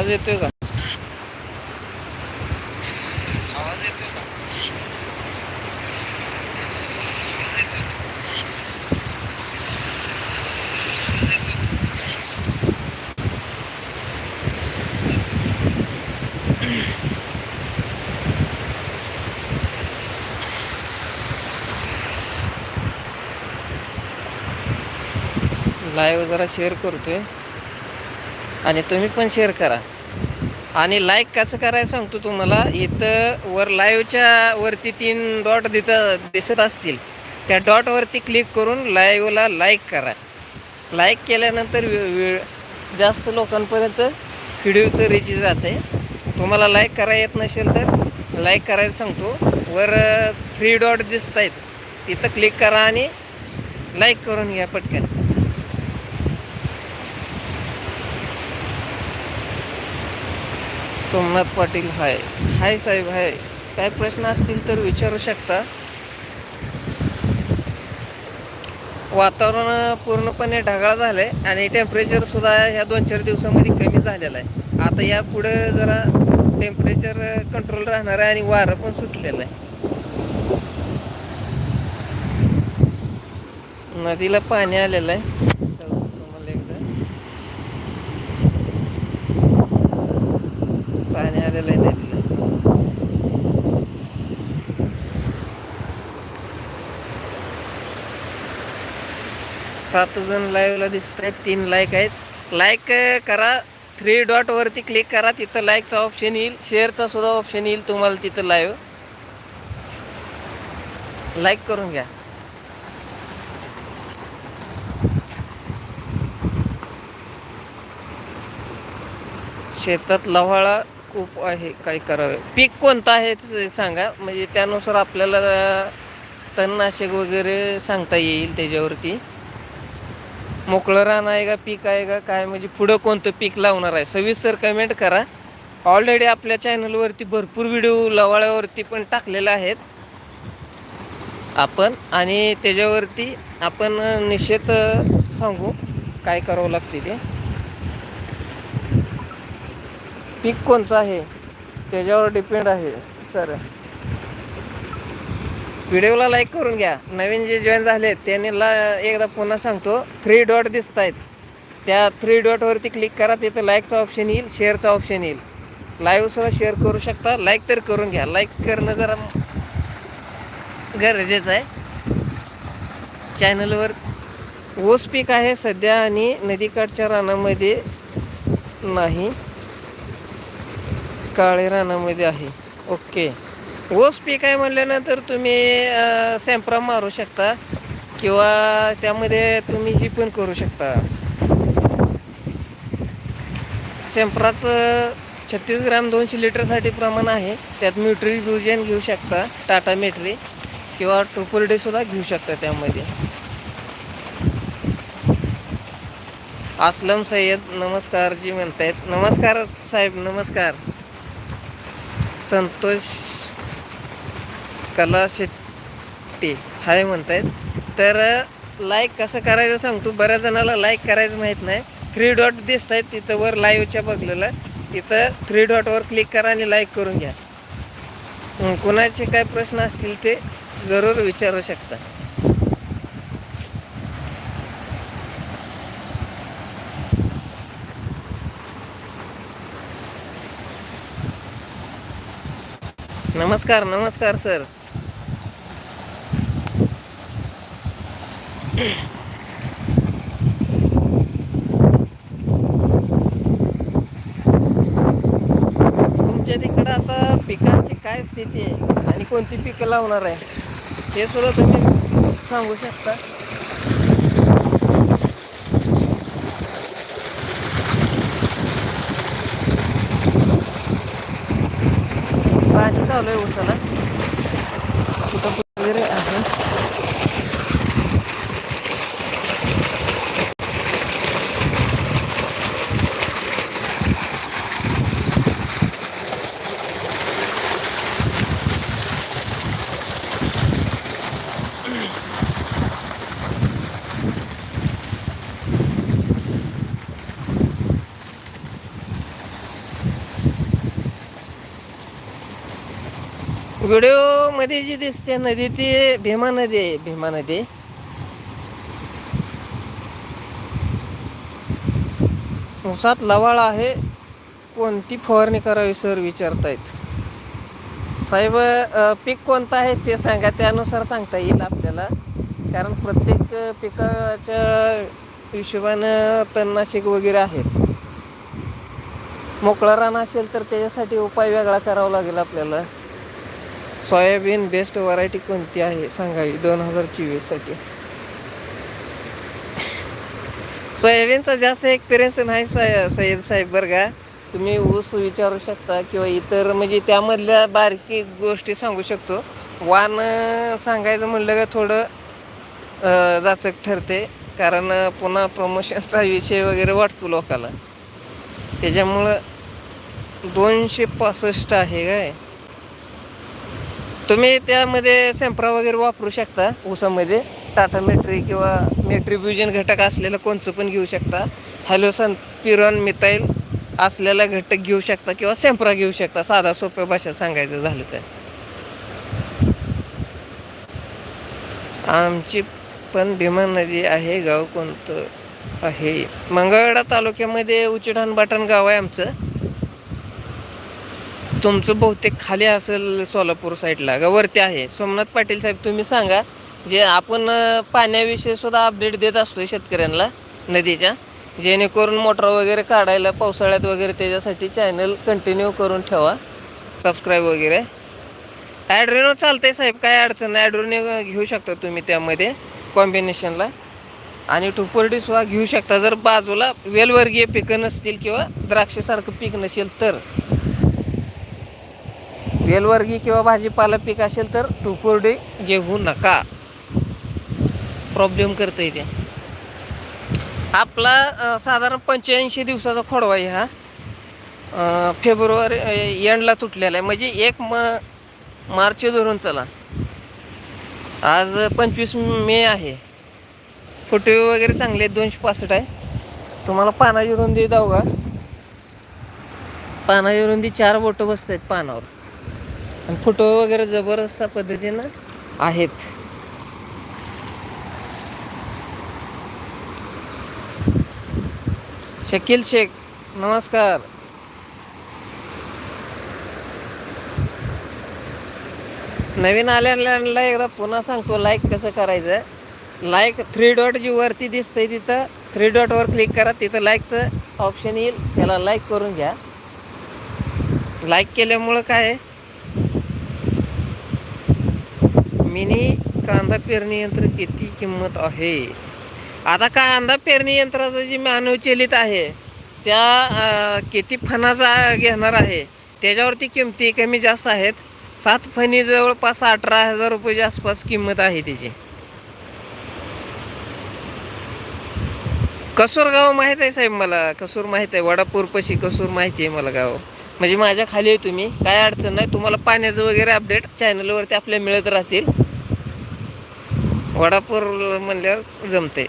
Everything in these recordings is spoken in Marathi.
आवाज येतोय का? आवाज येतोय का? लाईव्ह जरा शेअर करतोय. आणि तुम्ही पण शेअर करा. आणि लाईक कसं करायचं सांगतो तुम्हाला? इथं वर लाईव्हच्या वरती तीन डॉट तिथं दिसत असतील. त्या डॉटवरती क्लिक करून लाईव्हला लाईक करा. लाईक केल्यानंतर वेळ जास्त लोकांपर्यंत व्हिडिओचं जात जाते. तुम्हाला लाईक करा येत नसेल तर लाईक करायचं सांगतो. वर थ्री डॉट दिसत आहेत तिथं क्लिक करा आणि लाईक करून घ्या पटकन. सोमनाथ पाटील हाय. हाय साहेब हाय. काय प्रश्न असतील तर विचारू शकता. वातावरण पूर्णपणे ढगाळ झालं आहे आणि टेम्परेचर सुद्धा ह्या दोन चार दिवसामध्ये कमी झालेलं आहे. आता या पुढे जरा टेम्परेचर कंट्रोल राहणार आहे आणि वारं पण सुटलेलं आहे. नदीला पाणी आलेलं आहे दाखवतो तुम्हाला एकदा पाणी आलेलं आहे नदीला सात जण लाईव्हला दिसत आहेत तीन लाईक आहेत. लाईक करा. थ्री डॉटवरती क्लिक करा. तिथं लाईकचा ऑप्शन येईल. शेअरचा सुद्धा ऑप्शन येईल तुम्हाला तिथं लाईव्ह लाईक करून घ्या. शेतात लव्हाळा खूप आहे काय करावे. पीक कोणतं आहे ते सांगा. म्हणजे त्यानुसार आपल्याला तणनाशक वगैरे सांगता येईल त्याच्यावरती. मोकळं रान आहे का पीक आहे का काय म्हणजे पुढं कोणतं पीक लावणार आहे? सविस्तर कमेंट करा. ऑलरेडी आपल्या चॅनलवरती भरपूर व्हिडिओ लवाळ्यावरती पण टाकलेले आहेत. आपण आणि त्याच्यावरती आपण निश्चित सांगू. काय करावं लागते ते? पीक कोणचं आहे? त्याच्यावर डिपेंड आहे सर व्हिडिओला लाईक करून घ्या. नवीन जे जॉईन झाले त्यांनी ला एकदा पुन्हा सांगतो थ्री डॉट दिसत आहेत त्या थ्री डॉटवरती क्लिक करा तिथं लाईकचा ऑप्शन येईल शेअरचा ऑप्शन येईल. लाईव्हसुद्धा शेअर करू शकता लाईक तर करून घ्या. लाईक करणं जरा गरजेचं आहे. चॅनलवर ऊस पीक आहे सध्या आणि नदीकाठच्या रानामध्ये नाही. काळे रानामध्ये आहे. ओके ओस पीक आहे म्हटल्यानंतर तुम्ही सॅम्प्रा मारू शकता. किंवा त्यामध्ये तुम्ही ही पण करू शकता. सॅम्प्राचं छत्तीस ग्राम दोनशे लिटरसाठी प्रमाण आहे. त्यात म्युट्री ब्युजन घेऊ शकता. टाटा मेट्री किंवा ट्रुपल डे सुद्धा घेऊ शकता त्यामध्ये. असलम सय्यद नमस्कार जी म्हणतायत. नमस्कार साहेब नमस्कार. संतोष कला शेट्टी हाय म्हणतायत. तर लाईक कसं करायचं सांगतो बऱ्याच जणाला लाईक करायचं माहीत नाही. थ्री डॉट दिसत आहेत तिथं वर लाईव्हच्या बघलेला. तिथं थ्री डॉटवर क्लिक करा आणि लाईक करून घ्या. कुणाचे काय प्रश्न असतील ते जरूर विचारू शकता. नमस्कार नमस्कार सर तुमच्या तिकडं आता पिकांची काय स्थिती आहे? आणि कोणती पिकं लावणार आहे? हे सुद्धा तुम्ही सांगू शकता. पाणी चालू आहे उसाला व्हिडिओमध्ये जी दिसते नदी ती भीमा नदी आहे भीमा नदी. उसात लवाळ आहे. कोणती फवारणी करावी सर? विचारतायत. साहेब पीक कोणतं आहे ते सांगा त्यानुसार सांगता येईल आपल्याला. कारण प्रत्येक पिकाच्या हिशोबानं तणनाशक वगैरे आहेत. मोकळा रान असेल तर त्याच्यासाठी उपाय वेगळा करावा लागेल आपल्याला. सोयाबीन बेस्ट व्हरायटी कोणती आहे? सांगावी दोन हजार चोवीससाठी सोयाबीनचा जास्त एक्सपिरियन्स नाही साय सय्यद साहेब बरं का. तुम्ही ऊस विचारू शकता किंवा इतर म्हणजे त्यामधल्या बारकी गोष्टी सांगू शकतो. वाण सांगायचं म्हणलं का थोडं जाचक ठरते. कारण पुन्हा प्रमोशनचा विषय वगैरे वाटतो लोकाला त्याच्यामुळं दोनशे पासष्ट आहे काय? तुम्ही त्यामध्ये सेंप्रा वगैरे वापरू शकता ऊसामध्ये. टाटा मेट्री किंवा मेट्रीब्युजन घटक असलेलं कोणचं पण घेऊ शकता. हॅलोसन पिरॉन मिथाईल असलेला घटक घेऊ शकता किंवा सेंप्रा घेऊ शकता. साधा सोप्या भाषेत सांगायचं झालं तर. आमची पण भीमा नदी आहे गाव कोणतं आहे? मंगळवेढा तालुक्यामध्ये उचिडाण बाटण गाव आहे आमचं. तुमचं बहुतेक खाली असेल सोलापूर साईडला का? वरती आहे. सोमनाथ पाटील साहेब तुम्ही सांगा जे आपण पाण्याविषयी सुद्धा अपडेट देत असतो शेतकऱ्यांना नदीच्या. जेणेकरून मोटर वगैरे काढायला पावसाळ्यात वगैरे त्याच्यासाठी चॅनल कंटिन्यू करून ठेवा. सबस्क्राईब वगैरे. ॲड्रेनो चालतंय साहेब काय अडचण नाही. ॲड्रिनो घेऊ शकता तुम्ही त्यामध्ये कॉम्बिनेशनला आणि टुपर्डी सुद्धा घेऊ शकता. जर बाजूला वेलवर्गीय पिकं नसतील किंवा द्राक्षासारखं पीक नसेल तर. वेलवर्गी किंवा भाजीपाला पीक असेल तर टुकोर्डी घेऊ नका प्रॉब्लेम करता येते आपला साधारण पंच्याऐंशी दिवसाचा खोडवा आहे हा. फेब्रुवारी एंडला तुटलेला आहे. म्हणजे एक म मार्च धरून चला. आज पंचवीस मे आहे. फोटो वगैरे चांगले आहेत दोनशे पासष्ट आहे. तुम्हाला पानाची रुंदी दाव का? पानाची रुंदी चार बोटं बसत आहेत पानावर. आणि फोटो वगैरे जबरदस्त पद्धतीनं आहेत. शकील शेख नमस्कार. नवीन आल्याला एकदा पुन्हा सांगतो लाईक कसं करायचं? लाईक थ्री डॉट जी वरती दिसतंय तिथं थ्री डॉटवर क्लिक करा तिथं लाईकचं ऑप्शन येईल त्याला लाईक करून घ्या. लाईक केल्यामुळं काय आहे? मिनी कांदा पेरणी यंत्र किती किंमत आहे? आता कांदा पेरणी यंत्राचं जी मानवचलित आहे त्या किती फणाचा घेणार आहे? त्याच्यावरती किमती कमी जास्त आहेत. सात फणी जवळपास अठरा हजार रुपयाच्या आसपास किंमत आहे त्याची. कसूर गाव माहीत आहे साहेब मला? कसूर माहीत आहे? वडापूरपाशी कसूर माहिती आहे मला गाव? म्हणजे माझ्या खाली आहे तुम्ही. काय अडचण नाही. तुम्हाला पाण्याचं वगैरे अपडेट चॅनलवरती आपल्या मिळत राहतील. वडापूर म्हणल्यावर जमते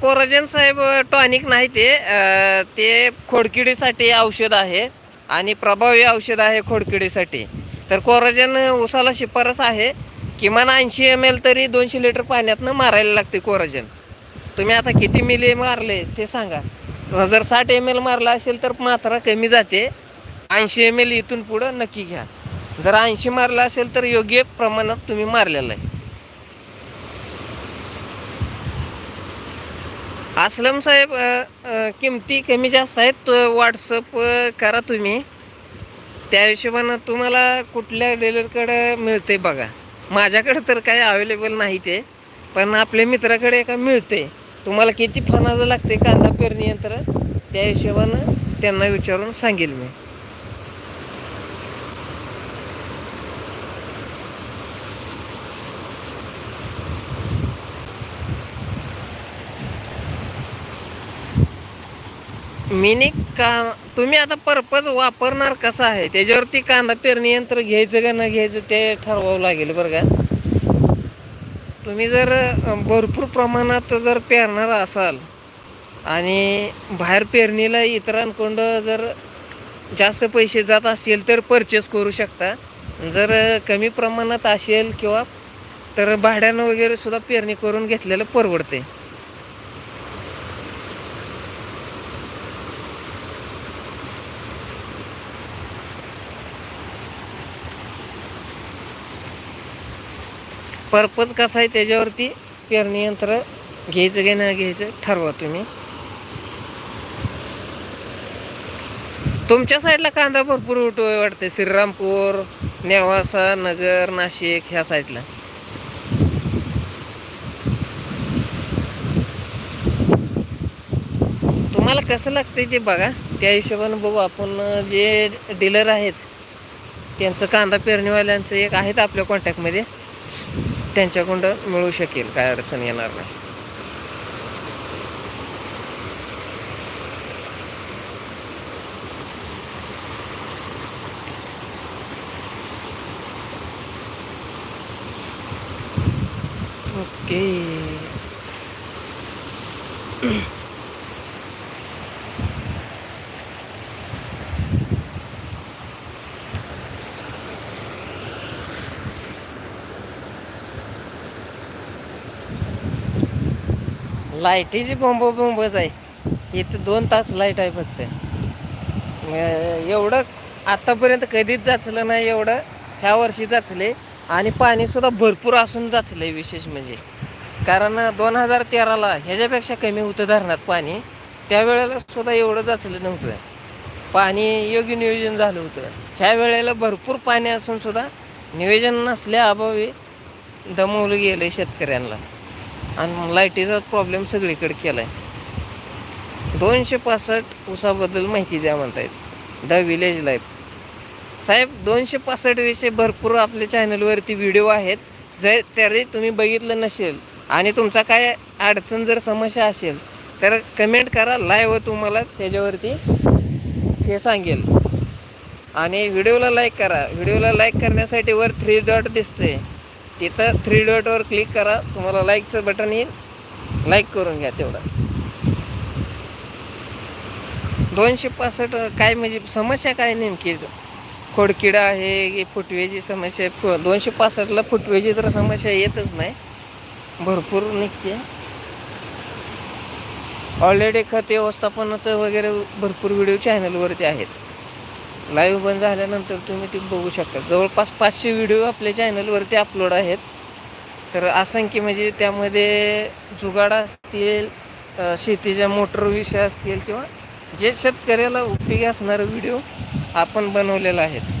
कोराजन साहेब टॉनिक नाही ते. ते खोडकिडीसाठी औषध आहे आणि प्रभावी औषध आहे खोडकिडीसाठी. तर कोराजन उसाला शिफारस आहे. किमान ऐंशी एम एल तरी दोनशे लिटर पाण्यातनं मारायला लागते कोराजन. तुम्ही आता किती मिली मारले ते सांगा. जर साठ एम एल मारला असेल तर मात्रा कमी जाते. ऐंशी एम एल इथून पुढं नक्की घ्या. जर ऐंशी मारला असेल तर योग्य प्रमाणात तुम्ही मारलेलं आहे. असलम साहेब किमती कमी जास्त आहेत व्हॉट्सअप करा तुम्ही. त्या हिशोबानं तुम्हाला कुठल्या डीलरकडं मिळते बघा. माझ्याकडे तर काही अवेलेबल नाही ते पण आपल्या मित्राकडे एका मिळते तुम्हाला किती फणाचं लागते कांदा पेरणी यंत्र? त्या हिशोबानं त्यांना विचारून सांगेल मी. मिनी का तुम्ही आता पर्पज वापरणार कसं आहे? त्याच्यावरती कांदा पेरणी यंत्र घ्यायचं का न घ्यायचं ते ठरवावं लागेल बरं का? तुम्ही जर भरपूर प्रमाणात जर पेरणार असाल आणि बाहेर पेरणीला इतरांकडं जर जास्त पैसे जात असेल तर परचेस करू शकता. जर कमी प्रमाणात असेल किंवा तर भाड्यानं वगैरे सुद्धा पेरणी करून घेतलेलं परवडते पर्पज कसा आहे त्याच्यावरती पेरणी यंत्र घ्यायचं की नाही घ्यायचं ठरवा तुम्ही. तुमच्या साईडला कांदा भरपूर उठवय वाटते श्रीरामपूर नेवासा नगर नाशिक ह्या साईडला. तुम्हाला कसं लागतंय ते बघा. त्या हिशोबानं बघू. आपण जे डीलर आहेत त्यांचं कांदा पेरणीवाल्यांचं एक आहेत आपल्या कॉन्टॅक्टमध्ये त्यांच्याकडं मिळू शकेल काय अडचण येणार नाही. ओके. लाईटीची बोंब बोंबच आहे. इथं दोन तास लाइट आहे फक्त. एवढं आतापर्यंत कधीच जाचलं नाही एवढं ह्या वर्षी जाचले आणि पाणीसुद्धा भरपूर असून जाचलंय विशेष म्हणजे. कारण दोन हजार तेराला ह्याच्यापेक्षा कमी होतं धरणात पाणी. त्यावेळेला सुद्धा एवढं जाचलं नव्हतं. पाणी योग्य नियोजन झालं होतं. ह्या वेळेला भरपूर पाणी असून सुद्धा नियोजन नसल्याअभावी दमवलं गेलं शेतकऱ्यांना. आणि लाईटीचा प्रॉब्लेम सगळीकडे केला आहे दोनशे पासष्ट उसाबद्दल माहिती द्या म्हणतायत. द विलेज लाईफ साहेब दोनशे पासष्टविषयी भरपूर आपल्या चॅनलवरती व्हिडिओ आहेत. जर तरी तुम्ही बघितलं नसेल आणि तुमचा काय अडचण जर समस्या असेल तर कमेंट करा लाईव्ह तुम्हाला त्याच्यावरती हे सांगेल. आणि व्हिडिओला लाईक करा. व्हिडिओला लाईक करण्यासाठी वर थ्री डॉट दिसते तिथं थ्री डॉटवर क्लिक करा. तुम्हाला लाईकचं बटन येईल. लाईक करून घ्या तेवढं. दोनशे पासष्ट काय म्हणजे समस्या काय नेमकी? खोडकिडा आहे की फुटवेची समस्या फु दोनशे पासष्टला फुटवेची तर समस्या येतच नाही. भरपूर निघते. ऑलरेडी खत व्यवस्थापनाचं वगैरे भरपूर व्हिडिओ चॅनलवरती आहेत. लाईव्ह बंद झाल्यानंतर तुम्ही ते बघू शकता. जवळपास पाचशे व्हिडिओ आपल्या चॅनलवरती अपलोड आहेत. तर असंख्य म्हणजे त्यामध्ये जुगाड असतील शेतीच्या मोटर विषय असतील किंवा जे शेतकऱ्याला उपयोगी असणारे व्हिडिओ आपण बनवलेला आहेत.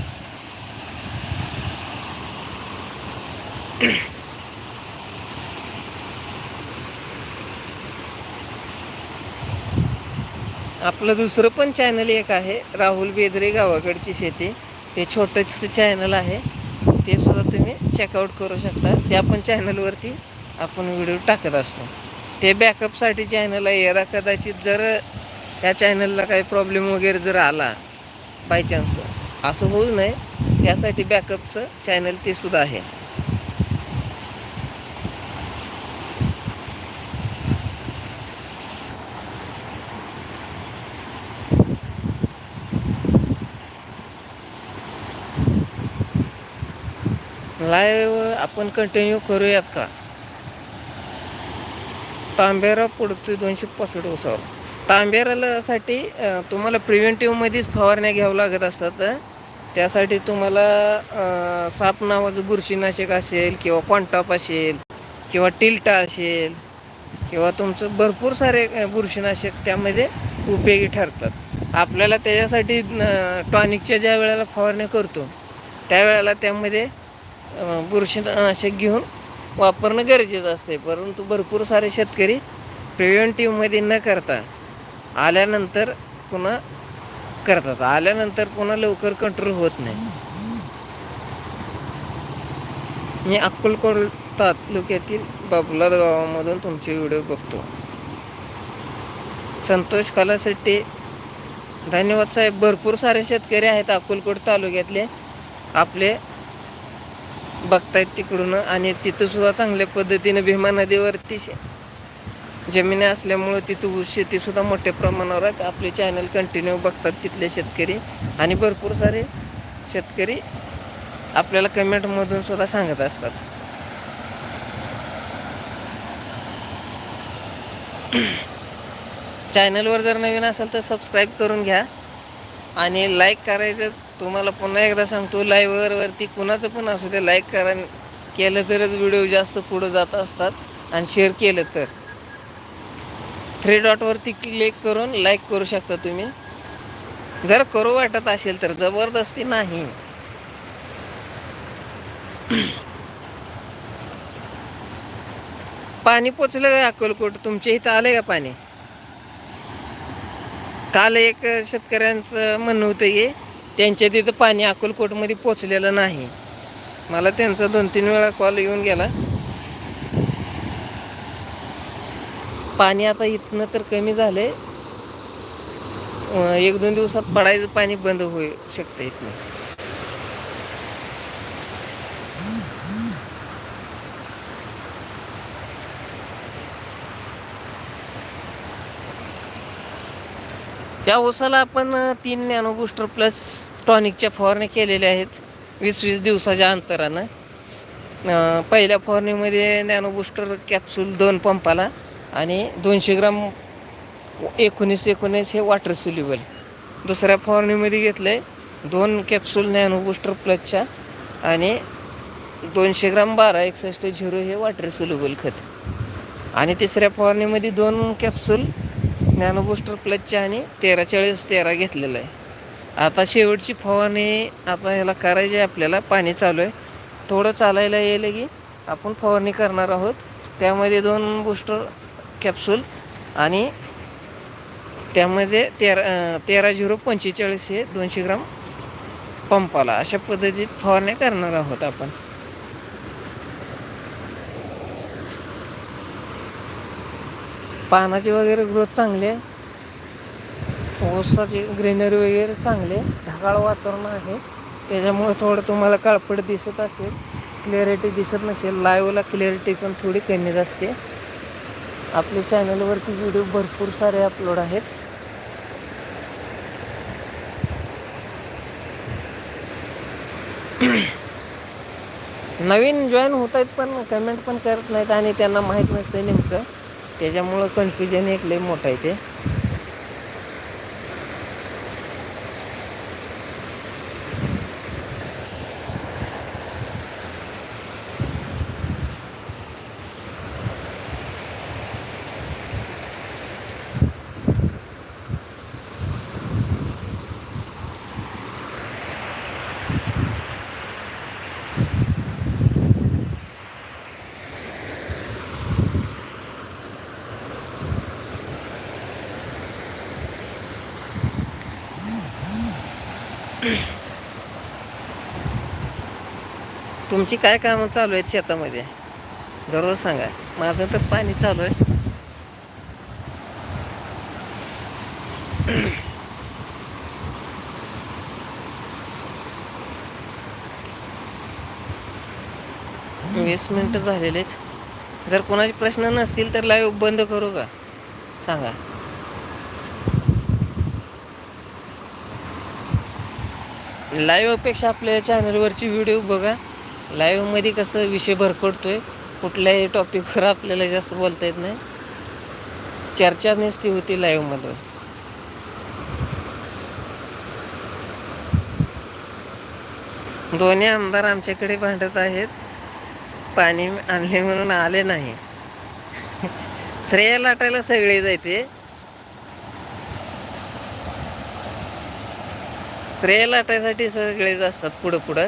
आपलं दुसरं पण चॅनल एक आहे राहुल बेदरे गावाकडची शेती. ते छोटंसं चॅनल आहे. ते सुद्धा तुम्ही चेकआउट करू शकता. त्या पण चॅनलवरती आपण व्हिडिओ टाकत असतो. ते बॅकअपसाठी चॅनल आहे. यदा कदाचित जर त्या चॅनलला काही प्रॉब्लेम वगैरे जर आला बाय चान्स असं होऊ नये. त्यासाठी बॅकअपचं चॅनल ते सुद्धा आहे. लाईव्ह आपण कंटिन्यू करूयात का? तांबेरा पडतोय दोनशे पासष्ट उसावर तांबेरासाठी तुम्हाला प्रिव्हेंटिव्हमध्येच फवारण्या घ्यावं लागत असतात. त्यासाठी तुम्हाला साप नावाचं बुरशीनाशक असेल किंवा क्वांटाप असेल किंवा टिल्टा असेल किंवा तुमचं भरपूर सारे बुरशीनाशक त्यामध्ये उपयोगी ठरतात. आपल्याला त्याच्यासाठी टॉनिकच्या ज्या वेळेला फवारण्या करतो त्यावेळेला त्यामध्ये बुरशीनाशक घेऊन वापरणं गरजेचं असते. परंतु भरपूर सारे शेतकरी प्रिव्हेंटिव्हमध्ये न करता आल्यानंतर पुन्हा करतात. आल्यानंतर पुन्हा लवकर कंट्रोल होत नाही. मी अक्कलकोट तालुक्यातील बाबुलाद गावामधून तुमचे व्हिडिओ बघतो. संतोष कलाशेट्टी धन्यवाद साहेब. भरपूर सारे शेतकरी आहेत अक्कलकोट तालुक्यातले. आपले बघतायत तिकडून आणि तिथं सुद्धा चांगल्या पद्धतीनं भीमा नदीवरती शे- जमिनी असल्यामुळं तिथं शेतीसुद्धा मोठ्या प्रमाणावर आहेत. आपले चॅनल कंटिन्यू बघतात तिथले शेतकरी. आणि भरपूर सारे शेतकरी आपल्याला कमेंटमधून सुद्धा सांगत असतात. चॅनलवर जर नवीन असेल तर सबस्क्राईब करून घ्या. आणि लाईक करायचं तुम्हाला पुन्हा एकदा सांगतो लाईव्हवर वरती कुणाचं पण असू दे लाईक करा. केलं तरच व्हिडिओ जास्त पुढं जात असतात. आणि शेअर केलं तर. थ्री डॉटवरती क्लिक करून लाईक करू शकता तुम्ही. जर करू वाटत असेल तर जबरदस्ती नाही. पाणी पोचलं का अक्कलकोट? तुमच्या इथं आलंय का पाणी? काल एक शेतकऱ्यांचं म्हणणं होतं की त्यांच्या तिथं पाणी अकोलकोटमध्ये पोचलेलं नाही. मला त्यांचा दोन तीन वेळा कॉल येऊन गेला. पाणी आता इथनं तर कमी झालं एक दोन दिवसात पडायचं पाणी बंद होऊ शकतं इथनं. या ऊसाला आपण तीन नॅनो बुस्टर प्लस टॉनिकच्या फवारण्या केलेल्या आहेत. वीस वीस दिवसाच्या अंतरानं. पहिल्या फवारणीमध्ये नॅनो बुस्टर कॅप्सूल दोन पंपाला आणि दोनशे ग्राम एकोणीस एकोणीस हे वॉटर सोल्युबल. दुसऱ्या फवारणीमध्ये घेतलं आहे दोन कॅप्सूल नॅनो बुस्टर प्लसच्या आणि दोनशे ग्राम बारा एकसष्ट झिरो हे वॉटर सोल्युबल खत. आणि तिसऱ्या फवारणीमध्ये दोन कॅप्सूल नॅनो प्लसच्या आणि तेरा चाळीस तेरा घेतलेलं आहे. आता शेवटची फवारणी आता ह्याला करायची आहे आपल्याला पाणी चालू आहे. थोडं चालायला येईल की आपण फवारणी करणार आहोत. त्यामध्ये दोन बूस्टर कॅप्सूल आणि त्यामध्ये तेरा तेरा झिरो पंचेचाळीस हे दोनशे ग्राम पंपाला. अशा पद्धतीत फवारण्या करणार आहोत आपण. पानाची वगैरे ग्रोथ चांगली आहे. ऊसाची ग्रीनरी वगैरे चांगली आहे. ढगाळ वातावरण आहे. त्याच्यामुळे थोडं तुम्हाला काळपट दिसत असेल क्लिअरिटी दिसत नसेल लाईव्हला क्लिअरिटी पण थोडी कमीच असते आपल्या चॅनलवरती व्हिडिओ भरपूर सारे अपलोड आहेत. नवीन जॉईन होत आहेत पण कमेंट पण करत नाहीत आणि त्यांना माहीत नसतं नेमकं. त्याच्यामुळं कन्फ्युजन एक लई मोठं आहे ते. तुमची काय कामं चालू आहेत शेतामध्ये? जरूर सांगा. माझं तर पाणी चालू आहे. वीस मिनटं झालेले आहेत. जर कोणाचे प्रश्न नसतील तर लाईव्ह बंद करू का? सांगा. लाईव्हपेक्षा आपल्या चॅनलवरची व्हिडिओ बघा. लाईव्हमध्ये कसं विषय भरकडतोय कुठल्याही टॉपिकवर आपल्याला जास्त बोलता येत नाही. चर्चा नसती होती लाईव्हमध्ये दोन्ही आमदार आमच्याकडे भांडत आहेत. पाणी आणले म्हणून आले नाही. श्रेय लाटायला सगळे जायते श्रेय लाटायसाठी सगळेच असतात पुढं पुढं.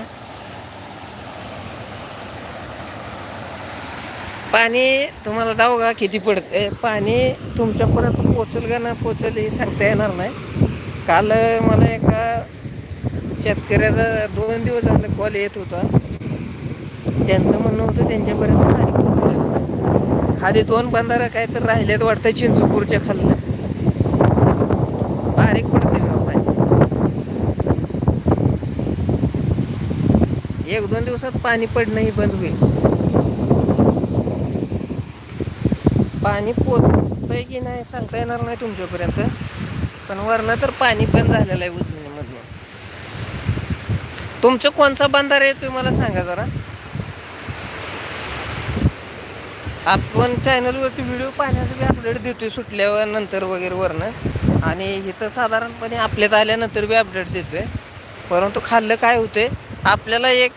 पाणी तुम्हाला दाव का किती पडत? पाणी तुमच्या परत पोचल का ना पोचल हे सांगता येणार नाही. काल मला एका शेतकऱ्याचा दोन दिवस झालं कॉल येत होता. त्यांचं म्हणणं होतं त्यांच्यापर्यंत पाणी पोचलेलं खाली दोन बंधारा काय तर राहिलेत वाटतं चिंचपूरच्या खाल्लं बारीक पडते बा पाणी एक दोन दिवसात पाणी पडणंही बंद होईल. पाणी पोचतंय की नाही सांगता येणार नाही तुमच्यापर्यंत पण वरनं तर पाणी पण झालेलं आहे उजनीमधनं तुमचं कोणचा बंधारा आहे तुम्ही मला सांगा जरा. आपण चॅनलवरती व्हिडिओ पाहण्यासाठी बी अपडेट देतोय सुटल्यावर नंतर वगैरे वरनं. आणि इथं साधारणपणे आपल्यात आल्यानंतर बी अपडेट देतोय. परंतु खाल्लं काय होतंय? आपल्याला एक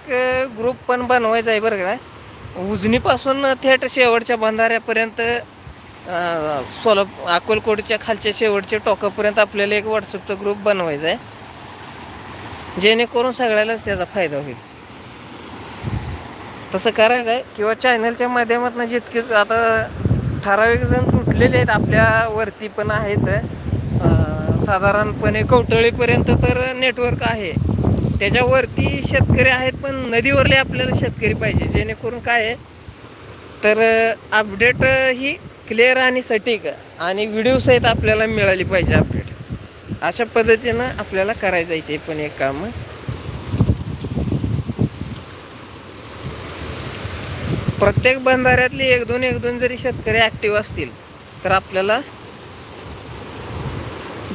ग्रुप पण बनवायचा आहे बरं का. उजनीपासून थेट शेवटच्या बंधाऱ्यापर्यंत अं, सोलाप अकोलकोटच्या खालच्या शेवटच्या टोकापर्यंत आपल्याला एक व्हॉट्सअपचा ग्रुप बनवायचा आहे. जेणेकरून सगळ्यालाच त्याचा फायदा होईल. तसं करायचं आहे किंवा चॅनलच्या माध्यमातून जितके आता ठराविक जण सुटलेले आहेत आपल्या वरती पण आहेत. साधारणपणे कवटळीपर्यंत तर नेटवर्क आहे. त्याच्यावरती शेतकरी आहेत पण नदीवरले आपल्याला शेतकरी पाहिजे. जेणेकरून काय आहे तर अपडेट ही क्लिअर आणि सटीक आणि व्हिडिओ सहित आपल्याला मिळाली पाहिजे अपडेट अशा पद्धतीनं आपल्याला करायचं आहे ते पण एक काम. प्रत्येक बंधाऱ्यातली एक दोन एक दोन जरी शेतकरी ॲक्टिव्ह असतील तर आपल्याला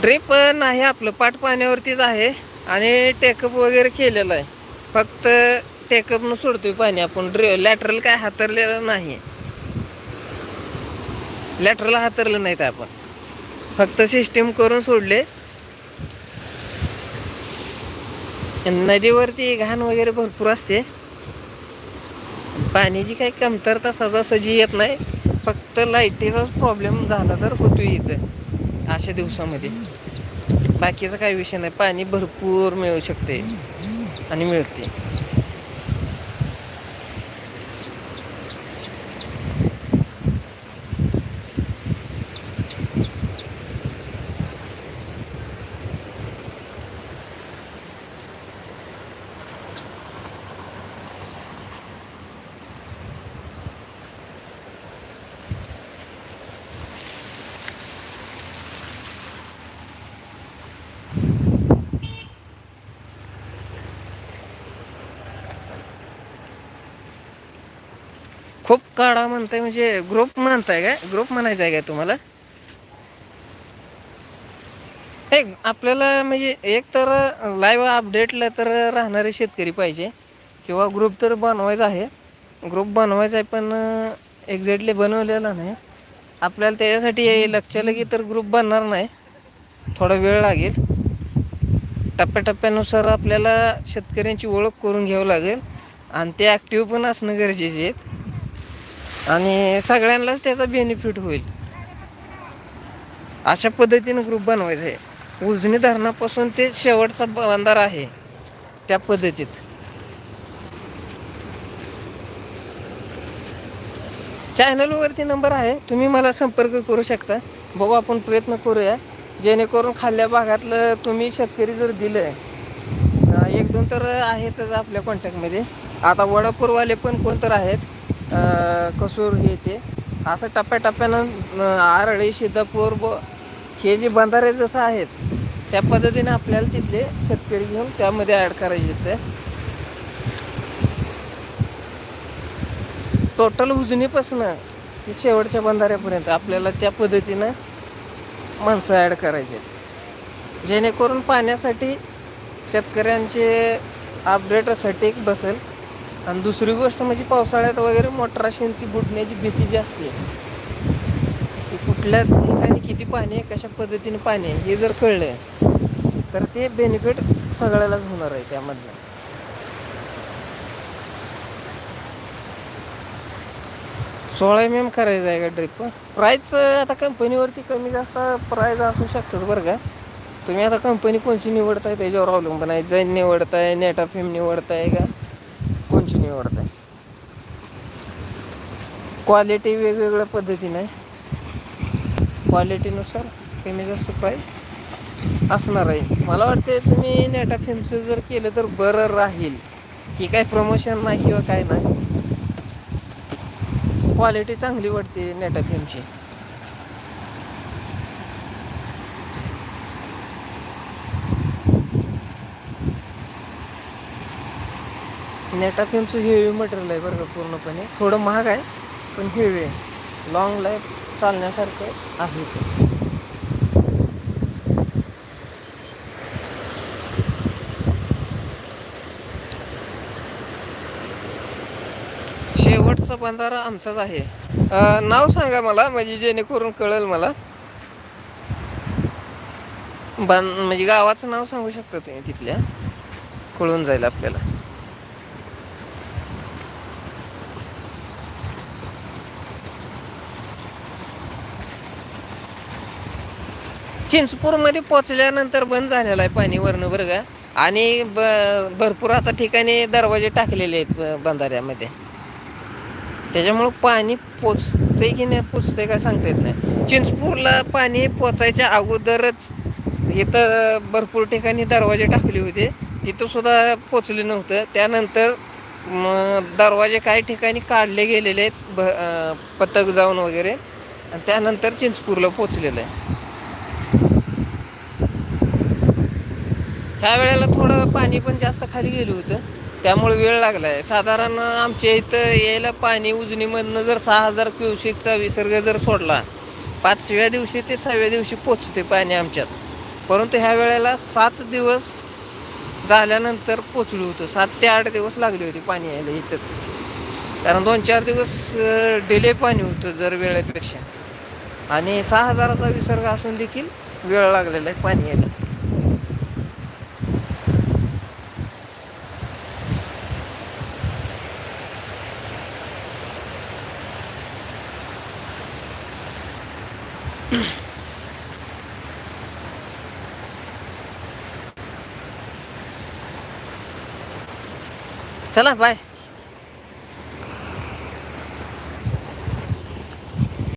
ड्रिप नाही आपलं पाट पाण्यावरतीच आहे. आणि टेकअप वगैरे केलेलं आहे. फक्त टेकअपनं सोडतोय पाणी आपण. ड्रे लॅटरल काय हातरलेलं नाही. लॅटरला हातरलं नाहीत आपण. फक्त सिस्टीम करून सोडले. नदीवरती घाण वगैरे भरपूर असते. पाण्याची काही कमतरता सजासजी येत नाही. फक्त लाईटीचाच प्रॉब्लेम झाला तर होतोय इथं. अशा दिवसामध्ये. बाकीचा काही विषय नाही. पाणी भरपूर मिळू शकते आणि मिळते खूप काढा म्हणताय म्हणजे ग्रुप म्हणताय काय? ग्रुप म्हणायचा आहे काय तुम्हाला? हे आपल्याला म्हणजे एक तर लाईव्ह अपडेटला तर राहणारे शेतकरी पाहिजे. किंवा ग्रुप तर बनवायचा आहे. ग्रुप बनवायचा आहे पण एक्झॅक्टली बनवलेला नाही. आपल्याला त्याच्यासाठी लक्षालगी तर ग्रुप बनणार नाही. थोडा वेळ लागेल. टप्प्याटप्प्यानुसार आपल्याला शेतकऱ्यांची ओळख करून घ्यावं लागेल. आणि ते ॲक्टिव्ह पण असणं गरजेचे आहेत आणि सगळ्यांनाच त्याचा बेनिफिट होईल. अशा पद्धतीनं ग्रुप बनवायचा आहे. उजनी धरणापासून ते शेवटचा बंधारा आहे त्या पद्धतीत. चॅनलवरती नंबर आहे. तुम्ही मला संपर्क करू शकता. बघू आपण प्रयत्न करूया. जेणेकरून खाल्ल्या भागातलं तुम्ही शेतकरी जर दिलं एक दोन तर आहेतच आपल्या कॉन्टॅक्टमध्ये आता वडापूरवाले पण कोण तर आहेत? कसूर हे ते. असं टप्प्याटप्प्यानं आरळी सिद्धापूर ब हे जे बंधारे जसं आहेत त्या पद्धतीने आपल्याला तिथले शेतकरी घेऊन त्यामध्ये ॲड करायचे ते. टोटल उजनीपासून ते शेवटच्या बंधाऱ्यापर्यंत आपल्याला त्या पद्धतीनं माणसं ॲड करायचे. जेणेकरून पाण्यासाठी शेतकऱ्यांचे अपडेट सटीक बसेल. आणि दुसरी गोष्ट म्हणजे पावसाळ्यात वगैरे मोटराशींची बुडण्याची भीती जी असते की कुठल्या ठिकाणी किती पाणी आहे कशा पद्धतीने पाणी आहे हे जर कळलं तर ते बेनिफिट सगळ्यालाच होणार आहे त्यामधनं. सोळा एम एम करायचं आहे का ड्रिप प्राईस आता कंपनीवरती कमी जास्त प्राईज असू शकतात बरं का. तुम्ही आता कंपनी कोणची निवडताय त्याच्यावर अवलंबून आहे जैन निवडताय नेटाफिम निवडताय का? निवडत आहे क्वालिटी वेगवेगळ्या पद्धतीने. क्वालिटीनुसार कमी जास्त प्राईज असणार आहे. मला वाटते तुम्ही नेटा फिल्मचं जर केलं तर बरं राहील. की काय प्रमोशन नाही किंवा काय नाही. क्वालिटी चांगली वाटते नेटा फेमचं हेवी मटेरियल आहे बरं का पूर्णपणे. थोडं महाग आहे पण हेवी आहे. लॉंग लाईफ चालण्यासारखं आहे ते. शेवटचा बंधारा आमचाच आहे. नाव सांगा मला म्हणजे जेणेकरून कळेल मला. बन म्हणजे गावाचं नाव सांगू शकता तुम्ही तिथल्या? कळून जाईल आपल्याला. चिंचपूरमध्ये पोचल्यानंतर बंद झालेलं आहे पाणी वरणं बरं का. आणि ब भरपूर आता ठिकाणी दरवाजे टाकलेले आहेत बंधाऱ्यामध्ये. त्याच्यामुळं पाणी पोचते की नाही पोचते काय सांगता येत नाही. चिंचपूरला पाणी पोचायच्या अगोदरच इथं भरपूर ठिकाणी दरवाजे टाकले होते. तिथं सुद्धा पोचले नव्हतं. त्यानंतर दरवाजे काही ठिकाणी काढले गेलेले आहेत भ पथक जाऊन वगैरे. आणि त्यानंतर चिंचपूरला पोचलेलं आहे. ह्या वेळेला थोडं पाणी पण जास्त खाली गेलं होतं. त्यामुळे वेळ लागला आहे साधारण आमच्या इथं यायला पाणी उजनीमधनं जर सहा हजार क्युसेकचा विसर्ग जर सोडला पाचव्या दिवशी ते सहाव्या दिवशी पोचते पाणी आमच्यात. परंतु ह्या वेळेला सात दिवस झाल्यानंतर पोचलो होतो. सात ते आठ दिवस लागले होते पाणी यायला इथंच. कारण दोन चार दिवस डिले पाणी होतं जर वेळेपेक्षा. आणि सहा हजाराचा विसर्ग असून देखील वेळ लागलेला आहे पाणी यायला. चला बाय.